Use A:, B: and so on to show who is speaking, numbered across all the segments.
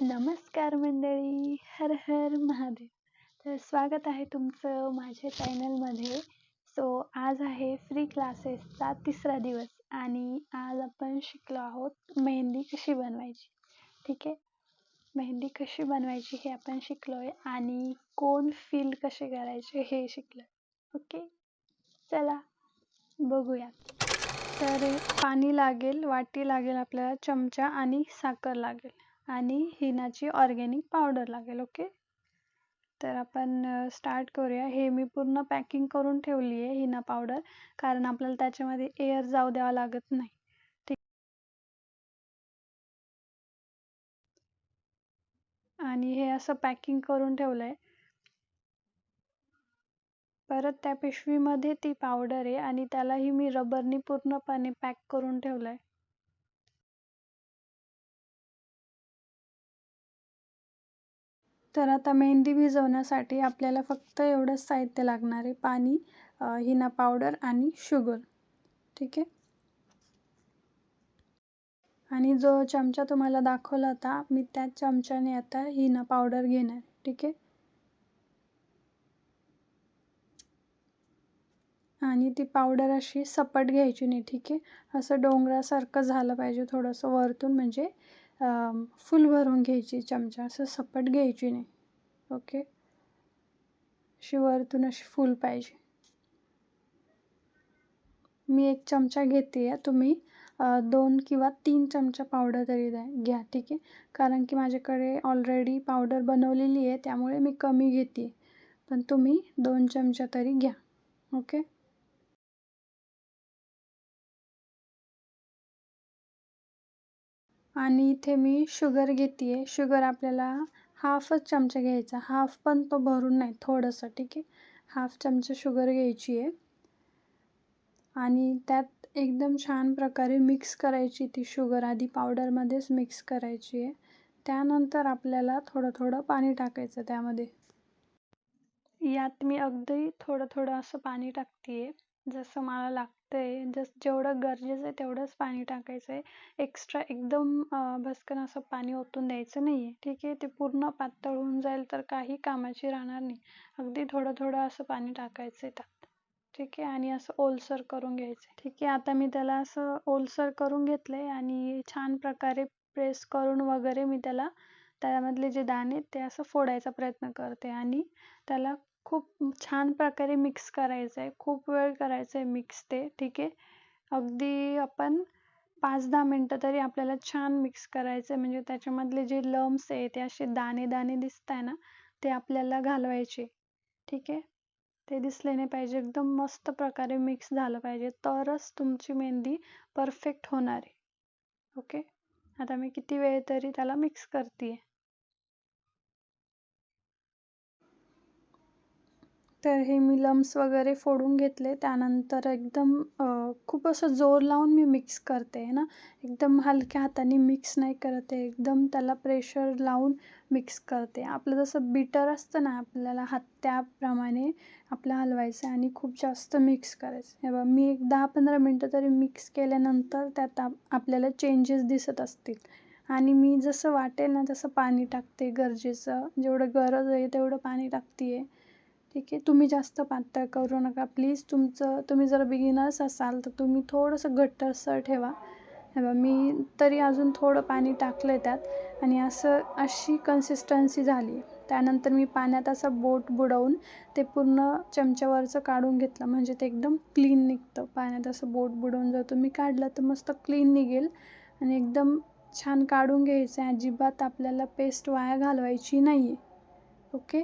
A: नमस्कार मंडळी हर हर महादेव. तर स्वागत आहे तुमचं माझ्या चॅनलमध्ये. सो आज आहे फ्री क्लासेसचा तिसरा दिवस आणि आज आपण शिकलो आहोत मेहंदी कशी बनवायची. ठीक आहे? मेहंदी कशी बनवायची हे आपण शिकलो आहे आणि कोण फील कसे करायचे हे शिकलो ओके चला बघूया. तर पाणी लागेल वाटी लागेल आपल्याला चमचा आणि साखर लागेल. आणि हिनाची ऑरगॅनिक पावडर लागेल ओके? तर आपण स्टार्ट करूया. हे मी पूर्ण पॅकिंग करून ठेवली आहे हिना पावडर. कारण आपल्याला त्याच्यामध्ये एअर जाऊ द्यावा लागत नाही. ठीक. आणि हे असं पॅकिंग करून ठेवलं आहे परत त्या पिशवीमध्ये ती पावडर आहे आणि त्यालाही मी रबरनी पूर्णपणे पॅक करून ठेवलं आहे तर आता मेहंदी भिजवण्यासाठी आपल्याला फक्त एवढंच साहित्य लागणार आहे. पाणी हिना पावडर आणि शुगर ठीक आहे? आणि जो चमचा तुम्हाला दाखवला होता मी त्या चमच्याने आता हिना पावडर घेणार. ठीक आहे? आणि ती पावडर अशी सपट घ्यायची नाही. ठीक आहे? असं डोंगरासारखं झालं पाहिजे थोडंसं वरतून. म्हणजे फुल भरून घ्यायची चमचा. असं सपट घ्यायची नाही. ओके अशी वरतून अशी फुल पाहिजे. मी एक चमचा घेते आहे. तुम्ही दोन किंवा तीन चमचा पावडर तरी द्या घ्या. ठीक आहे? कारण की माझ्याकडे ऑलरेडी पावडर बनवलेली आहे त्यामुळे मी कमी घेते. पण तुम्ही दोन चमचा तरी घ्या. ओके आणि इथे मी शुगर घेते आहे शुगर आपल्याला हाफच चमचा घ्यायचा. हाफ पण तो भरून नाही थोडंसं ठीक आहे? हाफ चमचा शुगर घ्यायची आहे आणि त्यात एकदम छान प्रकारे मिक्स करायची ती शुगर. आधी पावडरमध्येच मिक्स करायची आहे त्यानंतर आपल्याला थोडं थोडं पाणी टाकायचं त्यामध्ये. यात मी अगदी थोडं थोडं असं पाणी टाकते आहे जसं मला लागतं आहे जस जेवढं गरजेचं आहे तेवढंच पाणी टाकायचं आहे एक्स्ट्रा एकदम भस्कन असं पाणी ओतून द्यायचं नाही आहे ठीक आहे? ते पूर्ण पातळ होऊन जाईल तर काही कामाची राहणार नाही. अगदी थोडं थोडं असं पाणी टाकायचं आहे त्यात. ठीक आहे? आणि असं ओलसर करून घ्यायचं आहे ठीक आहे? आता मी त्याला असं ओलसर करून घेतलं आहे आणि छान प्रकारे प्रेस करून वगैरे मी त्याला त्यामधले जे दाणे आहेत ते असं फोडायचा प्रयत्न करते आणि त्याला खूप छान प्रकारे मिक्स करायचं आहे खूप वेळ करायचं आहे मिक्स ते ठीक आहे? अगदी आपण पाच दहा मिनटं तरी आपल्याला छान मिक्स करायचं आहे म्हणजे त्याच्यामधले जे लम्स आहे ते असे दाणे दाणे दिसत आहे ना ते आपल्याला घालवायचे. ठीक आहे? ते दिसले नाही पाहिजे एकदम मस्त प्रकारे मिक्स झालं पाहिजे. तरच तुमची मेहंदी परफेक्ट होणार आहे. ओके? आता मी किती वेळ तरी त्याला मिक्स करते आहे तर हे मी लम्स वगैरे फोडून घेतले. त्यानंतर एकदम खूप असं जोर लावून मी मिक्स करते आहे ना? एकदम हलक्या हाताने मिक्स नाही करत आहे. एकदम त्याला प्रेशर लावून मिक्स करते. आपलं जसं बिटर असतं ना आपल्याला हात त्याप्रमाणे आपलं हलवायचं आणि खूप जास्त मिक्स करायचं. हे बघ मी एक दहा पंधरा मिनटं तरी मिक्स केल्यानंतर त्यात आपल्याला चेंजेस दिसत असतील. आणि मी जसं वाटेल ना तसं पाणी टाकते गरजेचं. जेवढं गरज आहे तेवढं पाणी टाकते आहे ठीक आहे. तुम्ही जास्त पातळ करू नका प्लीज. तुमचं तुम्ही जर बिगिनर्स असाल तर तुम्ही थोडंसं घट्टसर ठेवा. हे बा मी तरी अजून थोडं पाणी टाकलं आहे त्यात आणि असं अशी कन्सिस्टन्सी झाली. त्यानंतर मी पाण्यात असं बोट बुडवून ते पूर्ण चमच्यावरचं काढून घेतलं. म्हणजे ते एकदम क्लीन निघतं. पाण्यात असं बोट बुडवून जर तुम्ही काढलं तर मस्त क्लीन निघेल आणि एकदम छान काढून घ्यायचं आहे. अजिबात आपल्याला पेस्ट वाया घालवायची नाही आहे ओके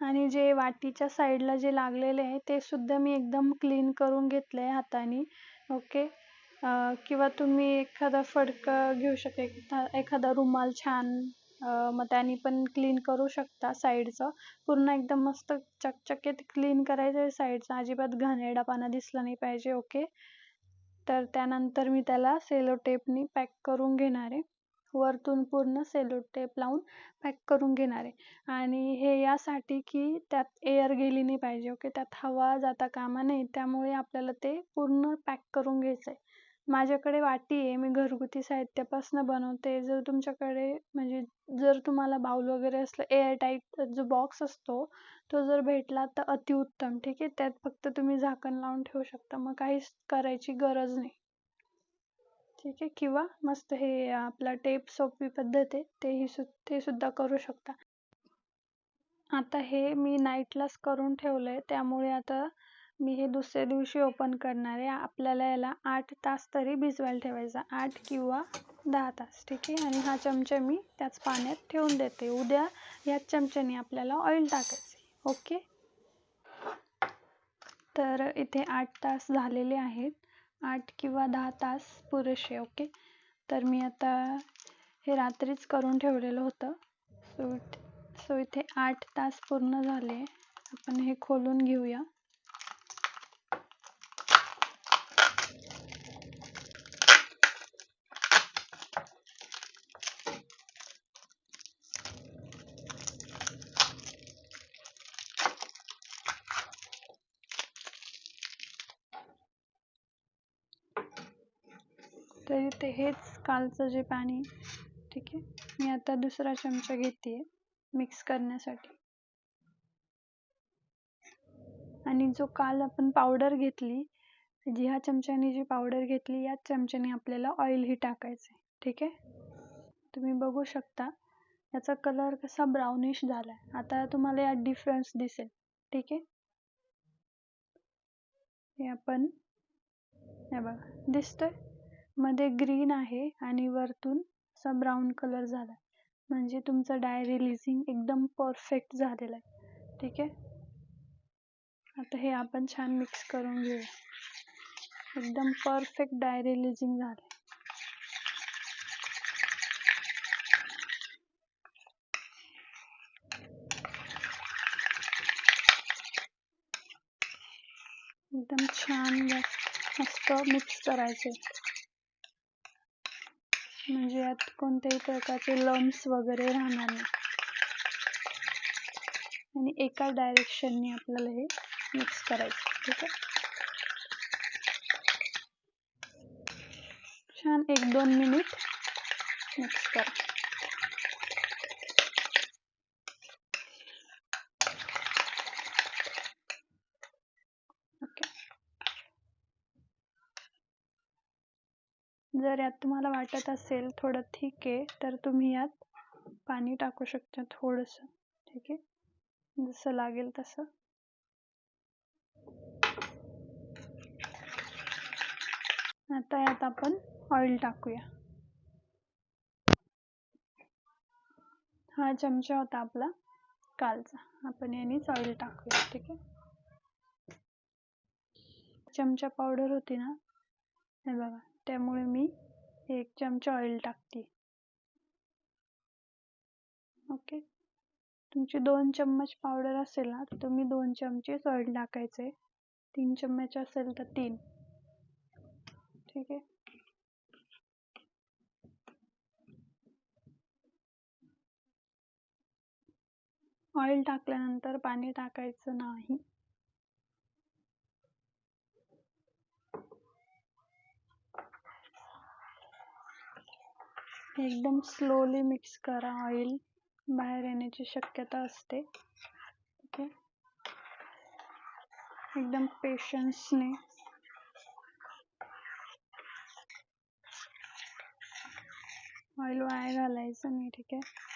A: आणि जे वाटीच्या साईडला जे लागलेले आहे ते सुद्धा मी एकदम क्लीन करून घेतलं आहे हाताने. ओके किंवा तुम्ही एखादा फडकं घेऊ शकता एखादा रुमाल छान मग त्याने पण क्लीन करू शकता साईडचं. पूर्ण एकदम मस्त चकचकीत क्लीन करायचं आहे साईडचं. अजिबात घाणेरडापणा दिसला नाही पाहिजे ओके तर त्यानंतर मी त्याला सेलो टेपने पॅक करून घेणार आहे. वरतून पूर्ण सेलो टेप लावून पॅक करून घेणार आहे. आणि हे यासाठी की त्यात एअर गेली नाही पाहिजे ओके त्यात हवा जाता कामा नये त्यामुळे आपल्याला ते पूर्ण पॅक करून घ्यायचं आहे माझ्याकडे वाटी आहे मी घरगुती साहित्यापासून बनवते. जर तुमच्याकडे म्हणजे जर तुम्हाला बाउल वगैरे असलं एअर टाईट जो बॉक्स असतो तो जर भेटला तर अतिउत्तम ठीक आहे? त्यात फक्त तुम्ही झाकण लावून ठेवू शकता मग काहीच करायची गरज नाही. ठीक आहे. किंवा मस्त हे आपला टेप सोपी पद्धत आहे तेही सु ते सुद्धा करू शकता. आता हे मी नाईटलाच करून ठेवलं आहे त्यामुळे आता मी हे दुसऱ्या दिवशी ओपन करणार आहे. आपल्याला याला आठ तास तरी भिजवायला ठेवायचा. आठ किंवा दहा तास ठीक आहे? आणि हा चमचा मी त्याच पाण्यात ठेवून देते. उद्या याच चमच्याने आपल्याला ऑइल टाकायचे ओके तर इथे आठ तास झालेले आहेत. आठ किंवा दहा तास पुरेसे ओके तर मी आता हे रात्रीच करून ठेवलेलं होतं. सो सो इथे आठ तास पूर्ण झाले. आपण हे खोलून घेऊया. तरी ते हेच कालचं जे पाणी ठीक आहे. मी आता दुसरा चमचा घेते मिक्स करण्यासाठी. आणि जो काल आपण पावडर घेतली जी ह्या चमच्याने जी पावडर घेतली याच चमच्याने आपल्याला ऑइलही टाकायचं आहे ठीक आहे? तुम्ही बघू शकता याचा कलर कसा ब्राउनिश झाला आहे आता तुम्हाला यात डिफरन्स दिसेल ठीक आहे? हे आपण हे बघा दिसतोय? मध्ये ग्रीन आहे आणि वरतून असा ब्राऊन कलर झाला म्हणजे तुमचं डाय रिलीजिंग एकदम परफेक्ट झालेलं आहे. ठीक आहे? आता हे आपण छान मिक्स करून घेऊया. एकदम परफेक्ट डाय रिलीजिंग झालं एकदम छान मस्त मिक्स करायचे म्हणजे यात कोणत्याही प्रकारचे लम्स वगैरे राहणार नाही. आणि एका डायरेक्शनने आपल्याला हे मिक्स करायचं ठीक आहे? छान एक दोन मिनिट मिक्स करा. जर यात तुम्हाला वाटत असेल थोडं ठीक आहे तर तुम्ही यात पाणी टाकू शकता थोडंसं ठीक आहे? जसं लागेल तसं. आता यात आपण ऑइल टाकूया. हा चमचा होता आपला कालचा. आपण यानेच ऑइल टाकूया ठीक आहे? चमचा पावडर होती ना? हे बघा. त्यामुळे मी एक चमचा ऑइल टाकते. ओके तुमची दोन चम्मच पावडर असेल ना तर तुम्ही दोन चमचेच ऑइल टाकायचे. तीन चम्मच असेल तर तीन. ठीक आहे? ऑइल टाकल्यानंतर पाणी टाकायचं नाही. एकदम स्लोली मिक्स करा ऑइल बाहेर येण्याची शक्यता असते. ओके एकदम पेशन्सने ऑइल वाया घालायचं नाही ठीक आहे?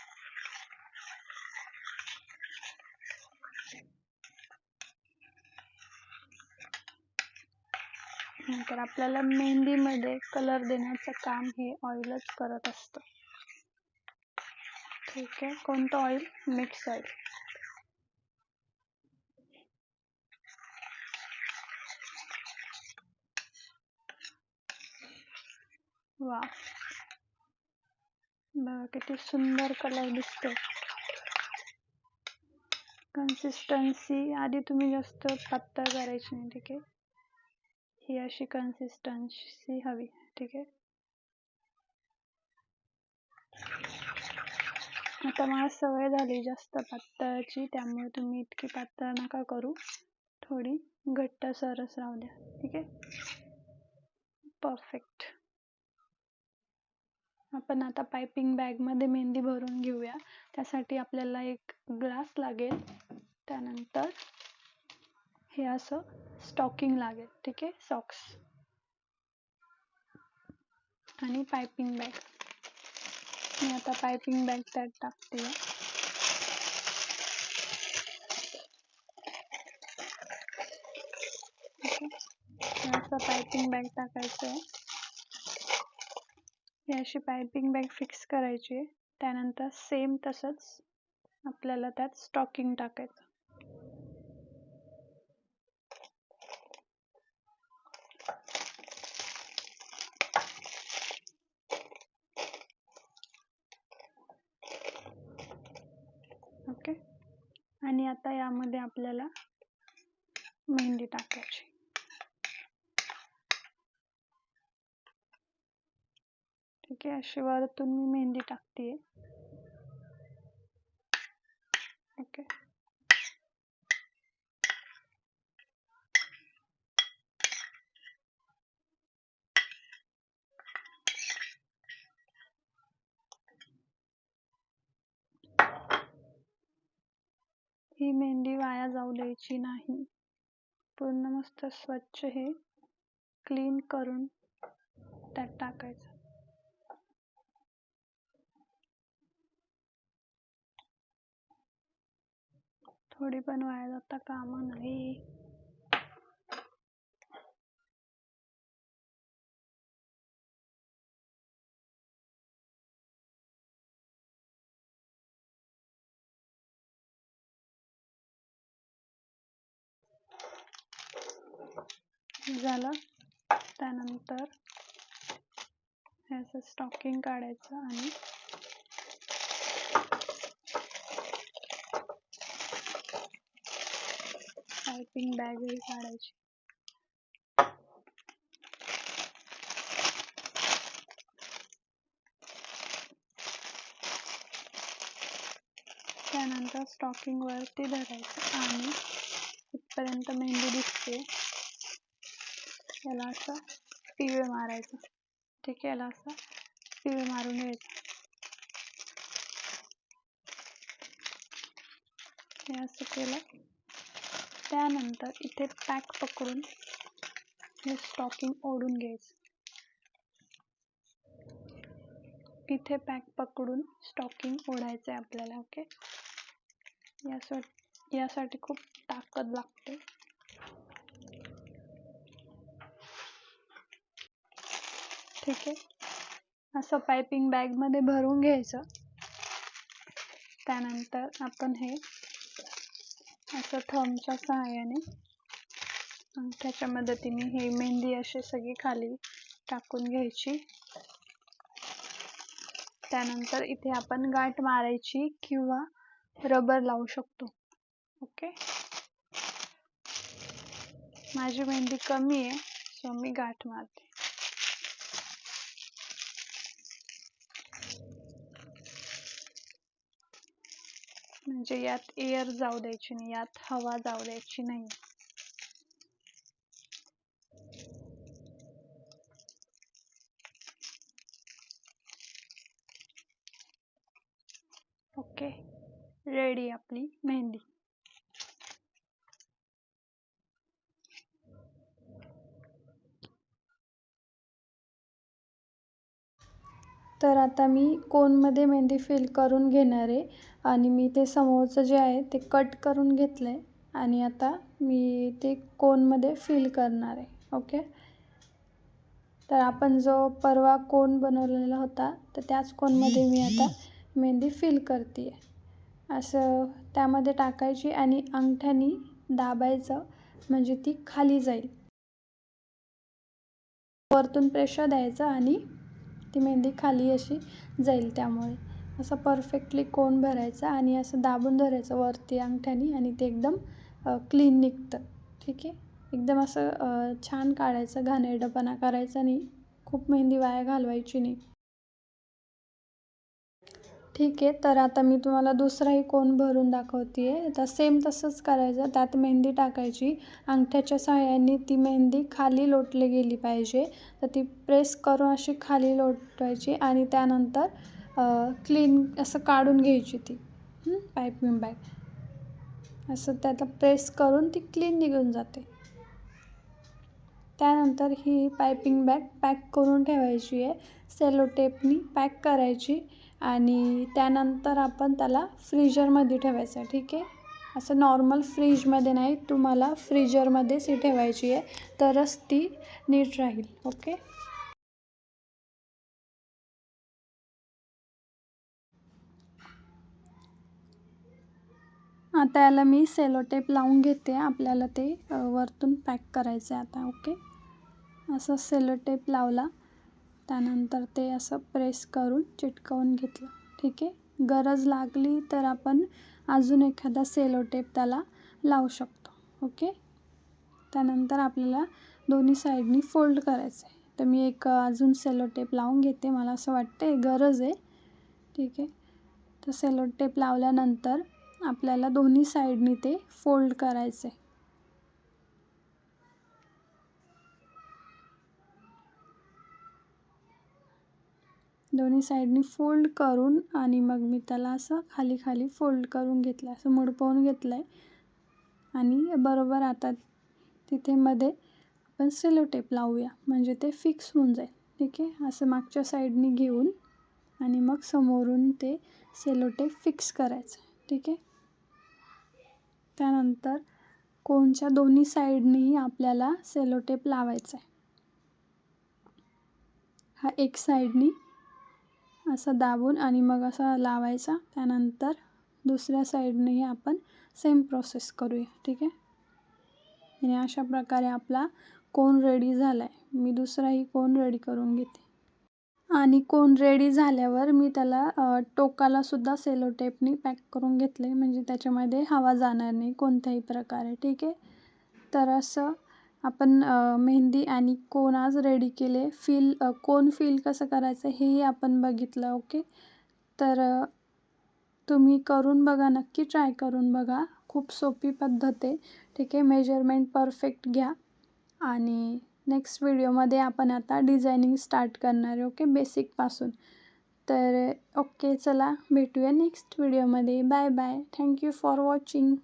A: नंतर आपल्याला मेहंदीमध्ये कलर देण्याचं काम हे ऑइलच करत असतं. ठीक आहे. कोणतं ऑइल मिक्स ऑइल वा बघा किती सुंदर कलर दिसतो कन्सिस्टन्सी आधी तुम्ही जास्त पातळ करायची नाही ठीक आहे? ही अशी कन्सिस्टन्सी हवी ठीक आहे? आता मला सवय झाली जास्त पातळची त्यामुळे तुम्ही इतकी पातळ नका करू. थोडी घट्ट सरस राहू द्या ठीक आहे? परफेक्ट आपण आता पायपिंग बॅगमध्ये मेहंदी भरून घेऊया. त्यासाठी आपल्याला एक ग्लास लागेल. त्यानंतर हे असं स्टॉकिंग लागेल ठीक आहे? सॉक्स. आणि पायपिंग बॅग. मी आता पायपिंग बॅग त्यात टाकते. असं पायपिंग बॅग टाकायचं आहे. ही अशी पायपिंग बॅग फिक्स करायची आहे. त्यानंतर सेम तसंच आपल्याला त्यात स्टॉकिंग टाकायचं ओके आणि आता यामध्ये आपल्याला मेहंदी टाकायची. ठीक आहे अशी वरतून मी मेहंदी टाकते ओके. ही मेहंदी वाया जाऊ द्यायची नाही. पूर्ण मस्त स्वच्छ हे क्लीन करून त्यात टाकायचं. थोडी पण वाया जाता कामा नये. झालं त्यानंतर ह्याचं स्टॉकिंग काढायचं आणि पायपिंग बॅगही काढायची. त्यानंतर स्टॉकिंग वरती धरायचं आणि इथपर्यंत मेहंदी दिसते. याला असं पिळ मारायचं. ठीक आहे याला असं पिळ मारून घ्यायचं. हे असं केलं. त्यानंतर इथे पॅक पकडून हे स्टॉकिंग ओढून घ्यायचं. इथे पॅक पकडून स्टॉकिंग ओढायचं आहे आपल्याला ओके यासाठी यासाठी खूप ताकद लागते. ठीक आहे असं पायपिंग बॅगमध्ये भरून घ्यायचं. त्यानंतर आपण हे असं थंबच्या सहाय्याने त्याच्या मदतीने हे मेहंदी अशी सगळी खाली टाकून घ्यायची. त्यानंतर इथे आपण गाठ मारायची किंवा रबर लावू शकतो. ओके? माझी मेहंदी कमी आहे सो मी गाठ मारते. म्हणजे यात एअर जाऊ द्यायची नाही यात हवा जाऊ द्यायची नाही. ओके रेडी आपली मेहंदी. तर आता मी कोनमध्ये मेहंदी फिल करून घेणार आहे? आणि मी ते समोरचं जे आहे ते कट करून घेतलं आहे आणि आता मी ते कोनमध्ये फिल करणार आहे ओके? तर आपण जो परवा कोन बनवलेला होता तर त्याच कोनमध्ये मी आता मेहंदी फिल करते आहे असं त्यामध्ये टाकायची आणि अंगठ्यानी दाबायचं म्हणजे ती खाली जाईल. वरतून प्रेशर द्यायचं आणि ती मेहंदी खाली अशी जाईल त्यामुळे. असं परफेक्टली कोण भरायचा आणि असं दाबून धरायचं वरती अंगठ्यानी आणि ते एकदम क्लीन निघतं. ठीक आहे? एकदम असं छान काढायचं घाणेरडंपणा करायचा नाही खूप मेहंदी वाया घालवायची नाही. ठीक आहे? तर आता मी तुम्हाला दुसराही कोन भरून दाखवते आहे तर सेम तसंच करायचं. त्यात मेहंदी टाकायची. अंगठ्याच्या सहाय्याने ती मेहंदी खाली लोटली गेली पाहिजे. तर ती प्रेस करून अशी खाली लोटवायची आणि त्यानंतर क्लीन असं काढून घ्यायची ती. पायपिंग बॅग असं त्याला प्रेस करून ती क्लीन निघून जाते. त्यानंतर ही पायपिंग बॅग पॅक करून ठेवायची आहे. सेलो टेपनी पॅक करायची आणि त्यानंतर आपण त्याला फ्रीजरमध्ये ठेवायचं ठीक आहे? असं नॉर्मल फ्रीजमध्ये नाही तुम्हाला फ्रीजरमध्येच ही ठेवायची आहे. तरच ती नीट राहील ओके आता याला मी सेलो टेप लावून घेते आपल्याला ते वरतून पॅक करायचं आहे आता ओके? असं सेलो टेप लावला त्यानंतर ते असं प्रेस करून चिटकवून घेतलं ठीक आहे? गरज लागली तर आपण अजून एखादा सेलो टेप त्याला लावू शकतो ओके? त्यानंतर आपल्याला दोन्ही साईडनी फोल्ड करायचं आहे तर मी एक अजून सेलो टेप लावून घेते मला असं वाटतं आहे गरज आहे ठीक आहे? तर सेलो टेप लावल्यानंतर आपल्याला दोन्ही साईडनी ते फोल्ड करायचं आहे दोन्ही साईडनी फोल्ड करून आणि मग मी त्याला असं खाली खाली फोल्ड करून घेतलं असं मुडपवून घेतलं आहे आणि बरोबर आता तिथे मध्ये आपण सेलो टेप लावूया म्हणजे ते फिक्स होऊन जाईल. ठीक आहे? असं मागच्या साईडनी घेऊन आणि मग समोरून ते सेलो टेप फिक्स करायचं ठीक आहे? त्यानंतर कोनच्या दोन्ही साईडनीही आपल्याला सेलो टेप लावायचा आहे? हा एक साईडनी असं दाबून आणि मग असा लावायचा. त्यानंतर दुसऱ्या साईडनेही आपण सेम प्रोसेस करूया. ठीक आहे? आणि अशा प्रकारे आपला कोन रेडी झाला आहे मी दुसराही कोन रेडी करून घेते. आणि कोन रेडी झाल्यावर मी त्याला टोकालासुद्धा सेलो टेपनी पॅक करून घेतले. म्हणजे त्याच्यामध्ये हवा जाणार नाही कोणत्याही प्रकारे ठीक आहे? तर असं आपण मेहंदी आणि कोन आज रेडी केले फील कोन फील कसं करायचं हेही आपण बघितलं ओके तर तुम्ही करून बघा नक्की ट्राय करून बघा. खूप सोपी पद्धत आहे ठीक आहे? मेजरमेंट परफेक्ट घ्या. आणि नेक्स्ट व्हिडिओमध्ये आपण आता डिझायनिंग स्टार्ट करणार आहे ओके बेसिकपासून तर ओके चला भेटूया नेक्स्ट व्हिडिओमध्ये bye bye thank you for watching